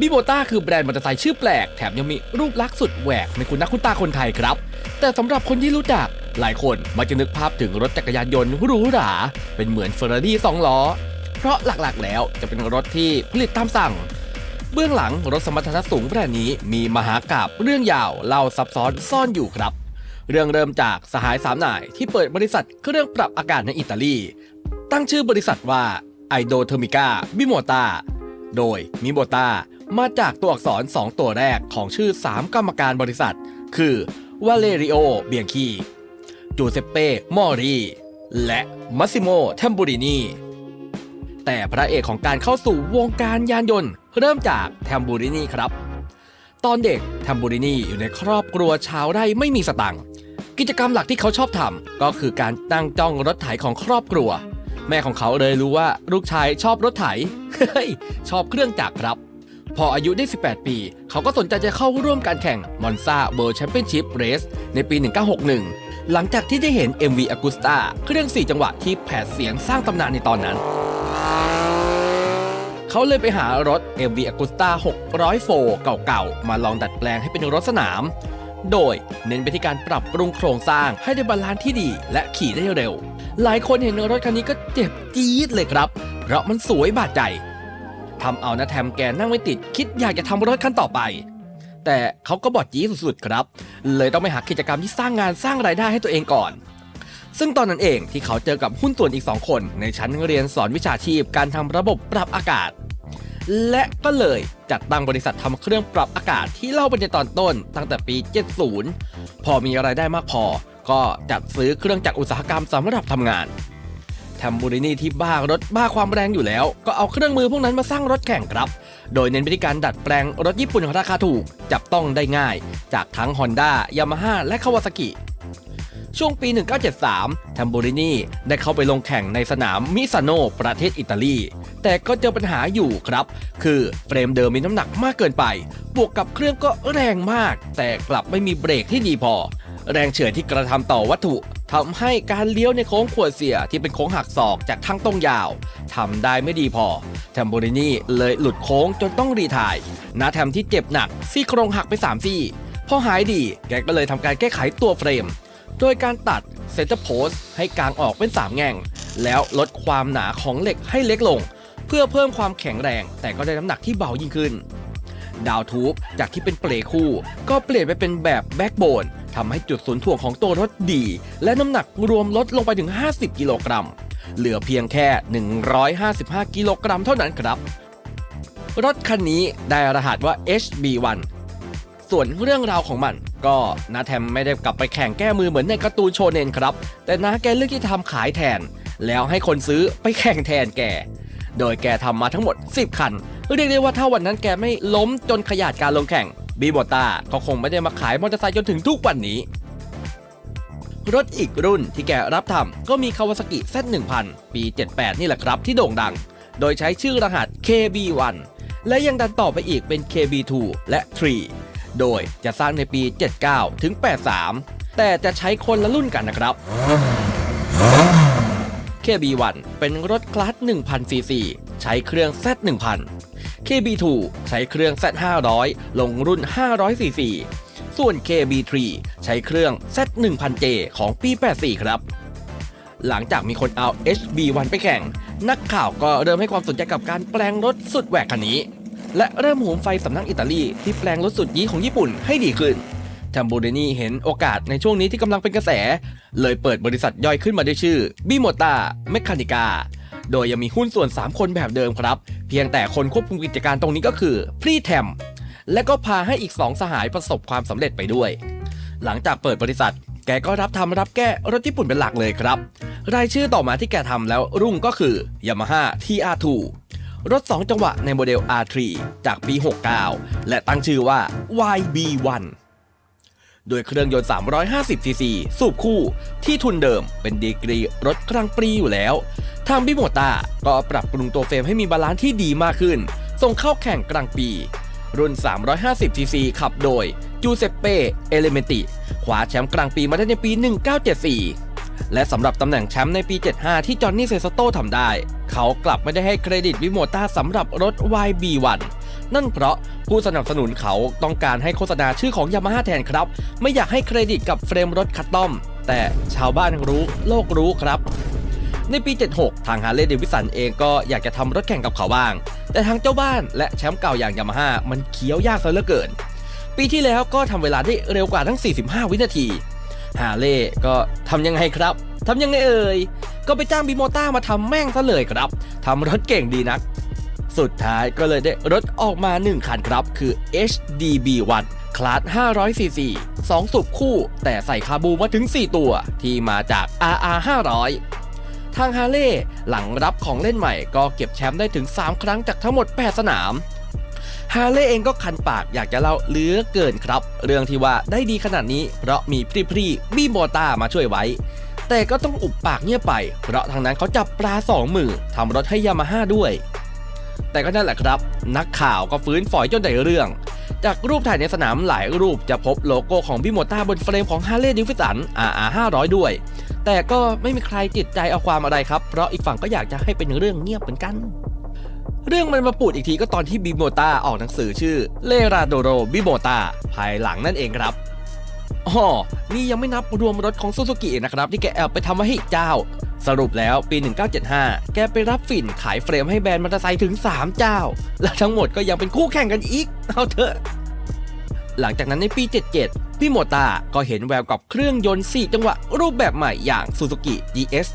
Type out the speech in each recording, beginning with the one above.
บิโบต้าคือแบรนด์มอเตอร์ไซค์ชื่อแปลก แถมยังมีรูปลักษณ์สุดแหวกในคุณนักคุณตาคนไทยครับ แต่สำหรับคนที่รู้จัก หลายคนมักจะนึกภาพถึงรถจักรยานยนต์หรูหรา เป็นเหมือนเฟอร์รารี่สองล้อ เพราะหลักๆ แล้วจะเป็นรถที่ผลิตตามสั่ง เบื้องหลังรถสมรรถนะสูงแบรนด์นี้มีมหากราบเรื่องยาวเล่าซับซ้อนซ่อนอยู่ครับ เรื่องเริ่มจากสหายสามนายที่เปิดบริษัทเครื่องปรับอากาศในอิตาลี ตั้งชื่อบริษัทว่าไอโดเทอร์มิก้าบิโมตาโดยมิโมตา มาจากตัวอักษร 2 ตัวแรกของชื่อ 3 กรรมการบริษัท คือวาเลริโอ เบียงคีจูเซเป้ มอรี และมัสซิโม เทมบูรินี แต่พระเอกของการเข้าสู่วงการยานยนต์ เริ่มจากแทมบูรินีครับ ตอนเด็กแทมบูรินีอยู่ในครอบครัวชาวไร่ไม่มีสตังค์กิจกรรมหลักที่เขาชอบทำก็คือการตั้งจ้องรถไถของครอบครัว แม่ของเขาเลยรู้ว่าลูกชายชอบรถไถ เฮ้ย ชอบเครื่องจักรครับ พออายุได้ 18 ปี เขาก็สนใจจะเข้าร่วมการแข่งมอนซาเบ r ร์แชมเปี้ยนชิพเรสในปี 1961 หลังจากที่ได้เห็น MV Agusta เครื่อง 4 จังหวะที่แผดเสียงสร้างตำนานในตอนนั้น เขาเลยไปหารถ MV Agusta 600โฟเก่าๆ มาลองดัดแปลงให้เป็นรถสนาม โดยเน้นไปที่การปรับปรุงโครงสร้างให้ได้บาลานซ์ที่ดีและขี่ได้เร็ว หลายคนเห็นรถคันนี้ก็เจ็บจี๊ดเลยครับ เพราะมันสวยบาดใจ ทำเอานะแทมแกนั่งไม่ติด คิดอยากจะทำรถคันต่อไป แต่เขาก็บอดจี้สุดๆครับ เลยต้องไปหากิจกรรมที่สร้างงานสร้างรายได้ให้ตัวเองก่อน ซึ่งตอนนั้นเองที่เขาเจอกับหุ้นส่วนอีก 2 คน ในชั้นเรียนสอนวิชาชีพการทำระบบปรับอากาศ และก็เลยจัดตั้งบริษัททำเครื่องปรับอากาศที่เล่าไปในตอนต้น ตั้งแต่ปี 70 พอมีรายได้มากพอ ก็จัดซื้อเครื่องจักรอุตสาหกรรมสำหรับทำงาน แทมบูรินีที่บ้ารถบ้าความแรงอยู่แล้ว ก็เอาเครื่องมือพวกนั้นมาสร้างรถแข่งครับ โดยเน้นไปที่การดัดแปลงรถญี่ปุ่นราคาถูก จับต้องได้ง่าย จากทั้ง Honda Yamaha และ Kawasaki ช่วงปี 1973 แทมบูรินีได้เข้าไปลงแข่งในสนามมิซานโนประเทศอิตาลี แต่ก็เจอปัญหาอยู่ครับ คือเฟรมเดิมมีน้ำหนักมากเกินไป บวกกับเครื่องก็แรงมาก แต่กลับไม่มีเบรกที่ดีพอ แรงเฉื่อยที่กระทำต่อวัตถุ ทำให้การเลี้ยวในโค้งขวดเสียที่เป็นโค้งหักศอกจากทางตรงยาวทำได้ไม่ดีพอแทมโบรินีเลยหลุดโค้งจนต้องรีทายนาแทมที่เจ็บหนักซี่โครงหักไป3ซี่พอหายดีแกก็เลยทำการแก้ไขตัวเฟรม โดยการตัดเซนเตอร์โพสให้กางออกเป็น 3 แง่ง แล้วลดความหนาของเหล็กให้เล็กลง เพื่อเพิ่มความแข็งแรง แต่ก็ได้น้ำหนักที่เบายิ่งขึ้น ดาวทูบจากที่เป็นเปลคู่ ก็เปลี่ยนไปเป็นแบบแบ็กโบน ทำให้จุดศูนย์ถ่วงของตัวรถดี และน้ำหนักรวมลดลงไปถึง 50 กิโลกรัม เหลือเพียงแค่ 155 กิโลกรัมเท่านั้นครับ รถคันนี้ได้รหัสว่า HB1 ส่วนเรื่องราวของมัน ก็นาแทมไม่ได้กลับไปแข่งแก้มือเหมือนในการ์ตูนโชเนนครับ แต่นาแกเลือกที่ทำขายแทน แล้วให้คนซื้อไปแข่งแทนแก โดยแกทำมาทั้งหมด 10 คัน เรียกได้ว่าถ้าวันนั้นแกไม่ล้มจนขยาดการลงแข่ง บีบอต้าก็คงไม่ได้มาขายมอเตอร์ไซค์จนถึงทุกวันนี้ รถอีกรุ่นที่แกรับทำก็มี Kawasaki Z1000 ปี 78 นี่แหละครับที่โด่งดัง โดยใช้ชื่อรหัส KB1 และยังดันต่อไปอีกเป็น KB2 และ 3 โดยจะสร้างในปี 79 ถึง 83 แต่จะใช้คนละรุ่นกันนะครับ KB1 เป็นรถคลาส 1000ซีซีใช้เครื่อง Z1000 KB2 ใช้เครื่อง Z500 ลงรุ่น 500ซีซีส่วน KB3 ใช้เครื่อง Z1000J ของปี 84 ครับ หลังจากมีคนเอา HB1 ไปแข่ง นักข่าวก็เริ่มให้ความสนใจกับการแปลงรถสุดแหวกคันนี้ และเริ่มโหมไฟสำนักอิตาลีที่แปลงรถสุดยี้ของญี่ปุ่นให้ดีขึ้นแทมบูเดนีเห็นโอกาสในช่วงนี้ที่กำลังเป็นกระแส เลยเปิดบริษัทย่อยขึ้นมาด้วยชื่อบิโมตาเมคานิกา โดยยังมีหุ้นส่วน 3 คนแบบเดิมครับ เพียงแต่คนควบคุมกิจการตรงนี้ก็คือพรีแทมและก็พาให้อีก 2 สหายประสบความสำเร็จไปด้วย หลังจากเปิดบริษัท แกก็รับทำรับแก้รถญี่ปุ่นเป็นหลักเลยครับ รายชื่อต่อมาที่แกทำแล้วรุ่งก็คือ Yamaha TR2 รถ 2 จังหวะในโมเดล R3 จากปี 69 และตั้งชื่อว่า YB1 โดยเครื่องยนต์ 350 ซีซีสูบคู่ที่ทุนเดิมเป็นดีกรีรถกลางปรีอยู่แล้ว ทางบิโมตาก็ปรับปรุงตัวเฟรมให้มีบาลานซ์ที่ดีมากขึ้น ส่งเข้าแข่งกลางปี รุ่น 350 ซีซีขับโดยจูเซปเป้เอเลเมนติคว้าแชมป์กลางปีมาได้ในปี 1974 และสำหรับตำแหน่งแชมป์ในปี 75 ที่จอห์นนี่เซซโตทำได้ เขากลับไม่ได้ให้เครดิตวิโมต้าสำหรับรถ YB1 นั่นเพราะผู้สนับสนุนเขาต้องการให้โฆษณาชื่อของยามาฮ่าแทนครับ ไม่อยากให้เครดิตกับเฟรมรถคัสตอม แต่ชาวบ้านรู้โลกรู้ครับในปี 76 ทางฮาร์เลย์เดวิสันเองก็อยากจะทำรถแข่งกับเขาบ้าง แต่ทางเจ้าบ้านและแชมป์เก่าอย่างยามาฮ่ามันเคี้ยวยากซะเหลือเกิน ปีที่แล้วก็ทำเวลาได้เร็วกว่าทั้ง 45 วินาที ฮาร์เลย์ก็ทำยังไงครับ ทำยังไงเอ่ย ก็ไปจ้างบิโมต้ามาทำแม่งซะเลยครับ ทำรถเก่งดีนัก สุดท้ายก็เลยได้รถออกมา 1 คันครับ คือ HDB1 คลาส 500cc 2 สูบคู่ แต่ใส่คาบูมาถึง 4 ตัว ที่มาจาก RR 500 ทางฮาร์เลย์หลังรับของเล่นใหม่ก็เก็บแชมป์ได้ถึง 3 ครั้งจากทั้งหมด 8 สนามฮาร์เลย์เองก็คันปากอยากจะเล่าเหลือเกินครับ เรื่องที่ว่าได้ดีขนาดนี้ เพราะมีพรีพรีบีโมตามาช่วยไว้ แต่ก็ต้องอุบปากเงียบไป เพราะทางนั้นเขาจับปลาสองมือทำรถให้ยามาฮ่าด้วย แต่ก็นั่นแหละครับ นักข่าวก็ฟื้นฝอยจนได้เรื่อง จากรูปถ่ายในสนามหลายรูปจะพบโลโก้ของบิโมต้าบนเฟรมของ Harley Davidson RR 500ด้วย แต่ก็ไม่มีใครติดใจเอาความอะไรครับ เพราะอีกฝั่งก็อยากจะให้เป็นเรื่องเงียบเหมือนกันเรื่องมันมาปูดอีกทีก็ตอนที่บิโมต้าออกหนังสือชื่อเลราโดโรบิโมต้าภายหลังนั่นเองครับอ๋อนี่ยังไม่นับรวมรถของซูซูกินะครับ ที่แกแอบไปทำไว้ให้เจ้า สรุปแล้วปี 1975 แกไปรับฝิ่นขายเฟรมให้แบรนด์มอเตอร์ไซค์ถึง 3 เจ้า และทั้งหมดก็ยังเป็นคู่แข่งกันอีก เอาเถอะ หลังจากนั้นในปี 77 พี่โมตาก็เห็นแววกับเครื่องยนต์ 4 จังหวะรูปแบบใหม่อย่าง Suzuki DS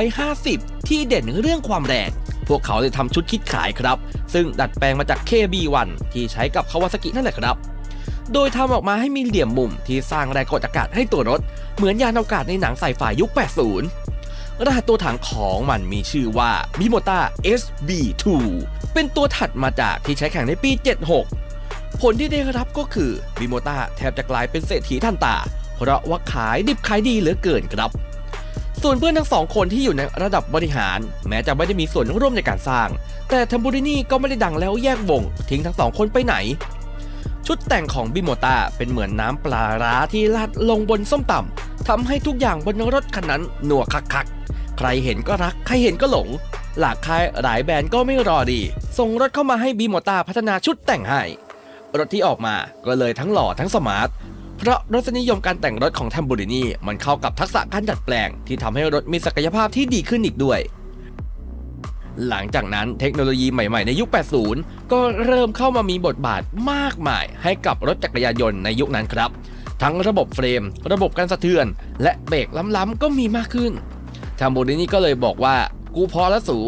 750 ที่เด่นเรื่องความแรง พวกเขาเลยทำชุดคิดขายครับ ซึ่งดัดแปลงมาจาก KB1 ที่ใช้กับ Kawasaki นั่นแหละครับโดยทำออกมาให้มีเหลี่ยมมุมที่สร้างแรงกดอากาศให้ตัวรถ เหมือนยานอวกาศในหนังไซไฟยุค 80 รหัสตัวถังของมันมีชื่อว่า Bimota SB2 เป็นตัวถัดมาจากที่ใช้แข่งในปี 76 ผลที่ได้รับก็คือ Bimota แทบจะกลายเป็นเศรษฐีทันตา เพราะว่าขายดิบขายดีเหลือเกินครับ ส่วนเพื่อนทั้งสองคนที่อยู่ในระดับบริหาร แม้จะไม่ได้มีส่วนร่วมในการสร้าง แต่ทัมบูรินี่ก็ไม่ได้ดังแล้วแยกวง ทิ้งทั้งสองคนไปไหนชุดแต่งของบิโมตาเป็นเหมือนน้ำปลาร้าที่ราดลงบนส้มตำทำให้ทุกอย่างบนรถคันนั้นหนัวคัก ใครเห็นก็รัก ใครเห็นก็หลง หลากค่ายหลายแบรนด์ก็ไม่รอดี ส่งรถเข้ามาให้บิโมตาพัฒนาชุดแต่งให้ รถที่ออกมาก็เลยทั้งหล่อทั้งสมาร์ท เพราะรสนิยมการแต่งรถของแทมบูรินีมันเข้ากับทักษะการดัดแปลง ที่ทำให้รถมีศักยภาพที่ดีขึ้นอีกด้วยหลังจากนั้นเทคโนโลยีใหม่ๆในยุค 80 ก็เริ่มเข้ามามีบทบาทมากมายให้กับรถจักรยานยนต์ในยุคนั้นครับ ทั้งระบบเฟรม ระบบการสะเทือน และเบรกล้ำๆก็มีมากขึ้น ทามโบรินีก็เลยบอกว่ากูพอแล้วสู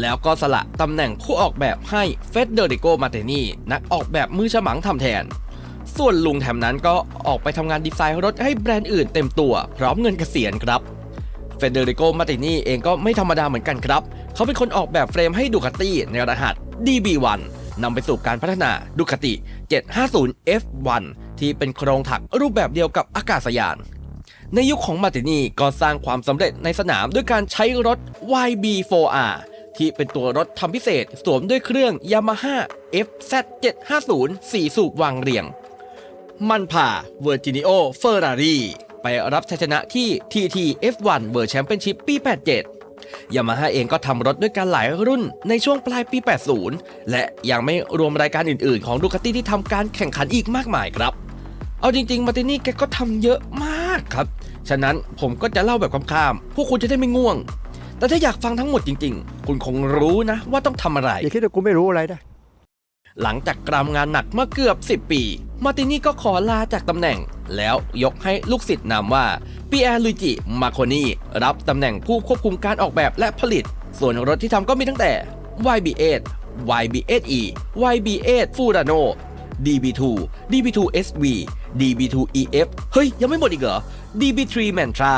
แล้วก็สละตำแหน่งผู้ออกแบบให้เฟเดริโกมาเตนีนักออกแบบมือฉมังทำแทน ส่วนลุงแถมนั้นก็ออกไปทำงานดีไซน์รถให้แบรนด์อื่นเต็มตัวพร้อมเงินเกษียณครับเฟเดริโกมาเตนีเองก็ไม่ธรรมดาเหมือนกันครับ เขาเป็นคนออกแบบเฟรมให้ดูคาตี้ในรหัส DB1 นำไปสู่การพัฒนาดูคาติ 750F1 ที่เป็นโครงถักรูปแบบเดียวกับอากาศยาน ในยุคของมาตินีก็สร้างความสำเร็จในสนามด้วยการใช้รถ YB4R ที่เป็นตัวรถทำพิเศษสวมด้วยเครื่อง Yamaha FZ750 4 สูบวางเรียง มันพาเวอร์จินิโอเฟอร์รารีไปรับชัยชนะที่ TT F1 World Championship ปี 87 ยามาฮ่าเองก็ทำรถด้วยกันหลายรุ่นในช่วงปลายปี 80 และยังไม่รวมรายการอื่นๆ ของดูคาติที่ทำการแข่งขันอีกมากมายครับ เอาจริง ๆ มาร์ตินี่แกก็ทำเยอะมากครับ ฉะนั้นผมก็จะเล่าแบบข้ามๆพวกคุณจะได้ไม่ง่วง แต่ถ้าอยากฟังทั้งหมดจริง ๆ คุณคงรู้นะ ว่าต้องทำอะไร อย่าคิดว่ากูไม่รู้อะไรนะหลังจากกรามงานหนักมาเกือบ 10 ปี มาร์ตินี่ก็ขอลาจากตำแหน่ง แล้วยกให้ลูกศิษย์นามว่าปีแอร์ลุยจิมาโคนีรับตำแหน่งผู้ควบคุมการออกแบบและผลิต ส่วนรถที่ทำก็มีตั้งแต่ YB8 YB8E YB8 Furano DB2 DB2 SV DB2 EF เฮ้ย ยังไม่หมดอีกเหรอ DB3 Mantra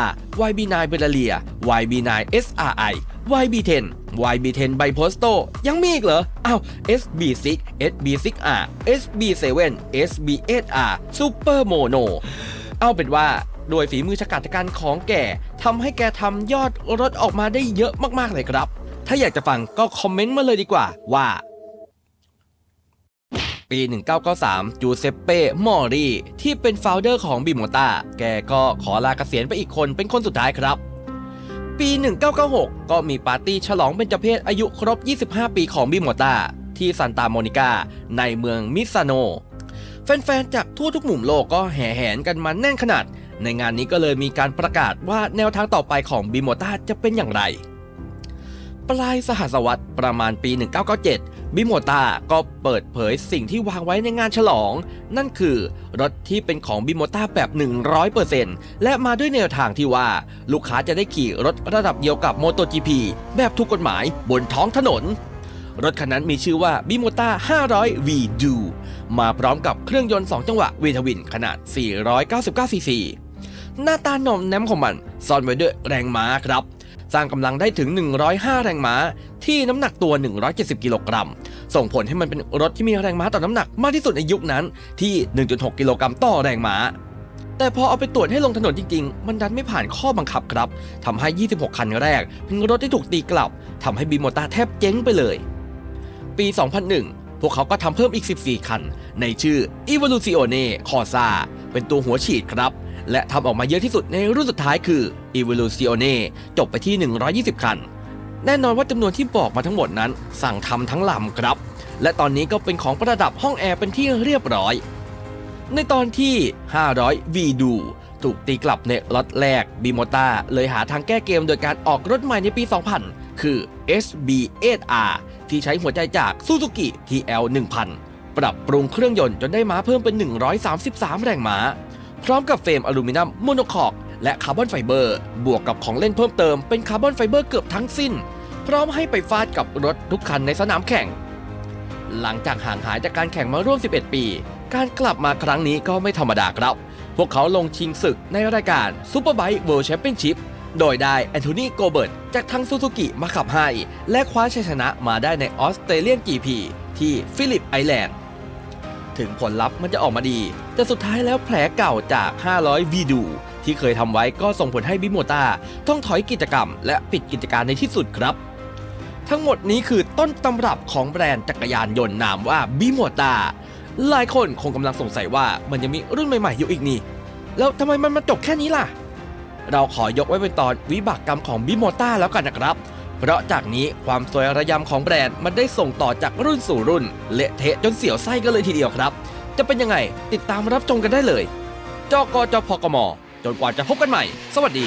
YB9 b e l l a l i a YB9 SRI YB10 YB10 b i p o s t o ยังมีอีกเหรอ อ้าว SB6 SB6R SB7 SB8R Super Mono เอาเป็นว่าโดยฝีมือชะกาจกันของแกทำให้แกทำยอดรถออกมาได้เยอะมากๆเลยครับ ถ้าอยากจะฟังก็คอมเมนต์มาเลยดีกว่าว่า ปี 1993 จูเซปเป้ มอรีที่เป็นโฟลเดอร์ของบิโมตาแกก็ขอลาเกษียณไปอีกคนเป็นคนสุดท้ายครับ ปี 1996 ก็มีปาร์ตี้ฉลองเบญจเพศอายุครบ 25 ปีของบิโมตาที่ซานตาโมนิกาในเมืองมิซาโน แฟนๆ จากทั่วทุกมุมโลกก็แห่แหนกันมาแน่นขนาด ในงานนี้ก็เลยมีการประกาศว่าแนวทางต่อไปของบิโมตาจะเป็นอย่างไร ปลายสหัสวรรษประมาณปี 1997 บิโมตาก็เปิดเผยสิ่งที่วางไว้ในงานฉลอง นั่นคือรถที่เป็นของบิโมตาแบบ 100%และมาด้วยแนวทางที่ว่า ลูกค้าจะได้ขี่รถระดับเดียวกับ MotoGP แบบถูกกฎหมายบนท้องถนน รถคันนั้นมีชื่อว่าบิโมตา500 V Do มาพร้อมกับเครื่องยนต์ 2 จังหวะวีทวินขนาด 499ซีซีหน้าตาหน่อมแนมของมันซ่อนไว้ด้วยแรงม้าครับ สร้างกำลังได้ถึง 105 แรงม้า ที่น้ำหนักตัว 170 กิโลกรัม ส่งผลให้มันเป็นรถที่มีแรงม้าต่อน้ำหนักมากที่สุดในยุคนั้นที่ 1.6 กิโลกรัมต่อแรงม้า แต่พอเอาไปตรวจให้ลงถนนจริงๆ มันดันไม่ผ่านข้อบังคับครับทำให้ 26 คันแรก เป็นรถที่ถูกตีกลับทำให้บีโมต้าแทบเจ๊งไปเลย ปี 2001พวกเขาก็ทำเพิ่มอีก 14 คัน ในชื่อ Evoluzione Corsa เป็นตัวหัวฉีดครับ และทำออกมาเยอะที่สุดในรุ่นสุดท้ายคือ Evoluzione จบไปที่ 120 คัน แน่นอนว่าจำนวนที่บอกมาทั้งหมดนั้น สั่งทำทั้งลำครับ และตอนนี้ก็เป็นของประดับห้องแอร์เป็นที่เรียบร้อย ในตอนที่ 500 V ดูถูกตีกลับในล็อตแรกบีโมตาเลยหาทางแก้เกมโดยการออกรถใหม่ในปี 2000 คือ SB8R ที่ใช้หัวใจจาก Suzuki TL 1000 ปรับปรุงเครื่องยนต์จนได้ม้าเพิ่มเป็น 133 แรงม้า พร้อมกับเฟรมอลูมิเนียมโมโนคอกและคาร์บอนไฟเบอร์ บวกกับของเล่นเพิ่มเติมเป็นคาร์บอนไฟเบอร์เกือบทั้งสิ้น พร้อมให้ไปฟาดกับรถทุกคันในสนามแข่ง หลังจากห่างหายจากการแข่งมาร่วม 11 ปี การกลับมาครั้งนี้ก็ไม่ธรรมดาครับ พวกเขาลงชิงศึกในรายการ Superbike World Championship โดยได้แอนโทนีโกเบิร์ตจากทางซูซูกิมาขับให้ และคว้าชัยชนะมาได้ในออสเตรเลียน GP ที่ฟิลิปไอแลนด์ ถึงผลลัพธ์มันจะออกมาดี แต่สุดท้ายแล้วแผลเก่าจาก 500 วีดู ที่เคยทำไว้ก็ส่งผลให้บิโมตาต้องถอยกิจกรรม และปิดกิจการในที่สุดครับ ทั้งหมดนี้คือต้นตำรับของแบรนด์จักรยานยนต์นามว่าบิโมตาหลายคนคงกำลังสงสัยว่ามันยังมีรุ่นใหม่ๆอยู่อีกนี่ แล้วทำไมมันมาจบแค่นี้ล่ะ เราขอยกไว้เป็นตอนวิบากกรรมของบิโมตาแล้วกันนะครับ เพราะจากนี้ความสวยระยำของแบรนด์มันได้ส่งต่อจากรุ่นสู่รุ่น เละเทะจนเสียวไส้กันเลยทีเดียวครับ จะเป็นยังไงติดตามรับชมกันได้เลยจอกจพกมจนกว่าจะพบกันใหม่ สวัสดี